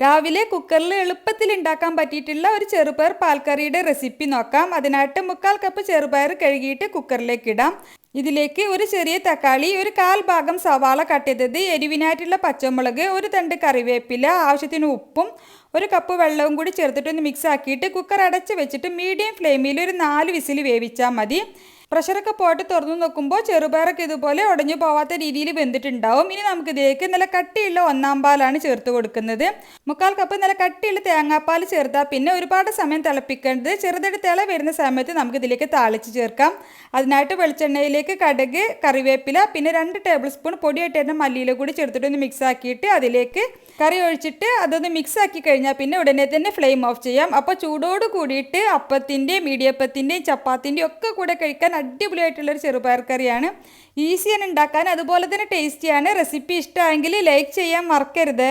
രാവിലെ കുക്കറിൽ എളുപ്പത്തിൽ ഉണ്ടാക്കാൻ പറ്റിയിട്ടുള്ള ഒരു ചെറുപയർ പാൽക്കറിയുടെ റെസിപ്പി നോക്കാം. അതിനായിട്ട് മുക്കാൽ കപ്പ് ചെറുപയർ കഴുകിയിട്ട് കുക്കറിലേക്ക് ഇടാം. ഇതിലേക്ക് ഒരു ചെറിയ തക്കാളി ഒരു കാൽ ഭാഗം സവാള കട്ട് എരിവിനായിട്ടുള്ള പച്ചമുളക് ഒരു തണ്ട് കറിവേപ്പില ആവശ്യത്തിന് ഉപ്പും ഒരു കപ്പ് വെള്ളവും കൂടി ചേർത്തിട്ടൊന്ന് മിക്സ് ആക്കിയിട്ട് കുക്കർ അടച്ച് വെച്ചിട്ട് മീഡിയം ഫ്ലെയിമിൽ ഒരു നാല് വിസിൽ വേവിച്ചാൽ മതി. പ്രഷറൊക്കെ പോയിട്ട് തുറന്നു നോക്കുമ്പോൾ ചെറുപയറൊക്കെ ഇതുപോലെ ഉടഞ്ഞു പോവാത്ത രീതിയിൽ വെന്തിട്ടുണ്ടാവും. ഇനി നമുക്ക് ഇതിലേക്ക് നല്ല കട്ടിയുള്ള ഒന്നാം പാലാണ് ചേർത്ത് കൊടുക്കുന്നത്. മുക്കാൽ കപ്പ് നല്ല കട്ടിയുള്ള തേങ്ങാപ്പാൽ ചേർത്താൽ പിന്നെ ഒരുപാട് സമയം തിളപ്പിക്കേണ്ടത്. ചെറുതായിട്ട് തിള വരുന്ന സമയത്ത് നമുക്ക് ഇതിലേക്ക് താളിച്ച് ചേർക്കാം. അതിനായിട്ട് വെളിച്ചെണ്ണയിലേക്ക് കടുക് കറിവേപ്പില പിന്നെ രണ്ട് ടേബിൾ സ്പൂൺ പൊടിയായിട്ട് തന്നെ മല്ലിയില കൂടി ചേർത്തിട്ട് ഒന്ന് മിക്സ് ആക്കിയിട്ട് അതിലേക്ക് കറി ഒഴിച്ചിട്ട് അതൊന്ന് മിക്സ് ആക്കി കഴിഞ്ഞാൽ പിന്നെ ഉടനെ തന്നെ ഫ്ലെയിം ഓഫ് ചെയ്യാം. അപ്പോൾ ചൂടോട് കൂടിയിട്ട് അപ്പത്തിന്റെയും ഇടിയപ്പത്തിന്റെയും ചപ്പാത്തിന്റെയും ഒക്കെ കൂടെ കഴിക്കാൻ അടിപൊളിയായിട്ടുള്ളൊരു ചെറുപയർ കറിയാണ്. ഈസിയാണ് ഉണ്ടാക്കാൻ. അതുപോലെ തന്നെ ടേസ്റ്റിയാണ് റെസിപ്പി ഇഷ്ടമായെങ്കിൽ ലൈക്ക് ചെയ്യാൻ മറക്കരുത്.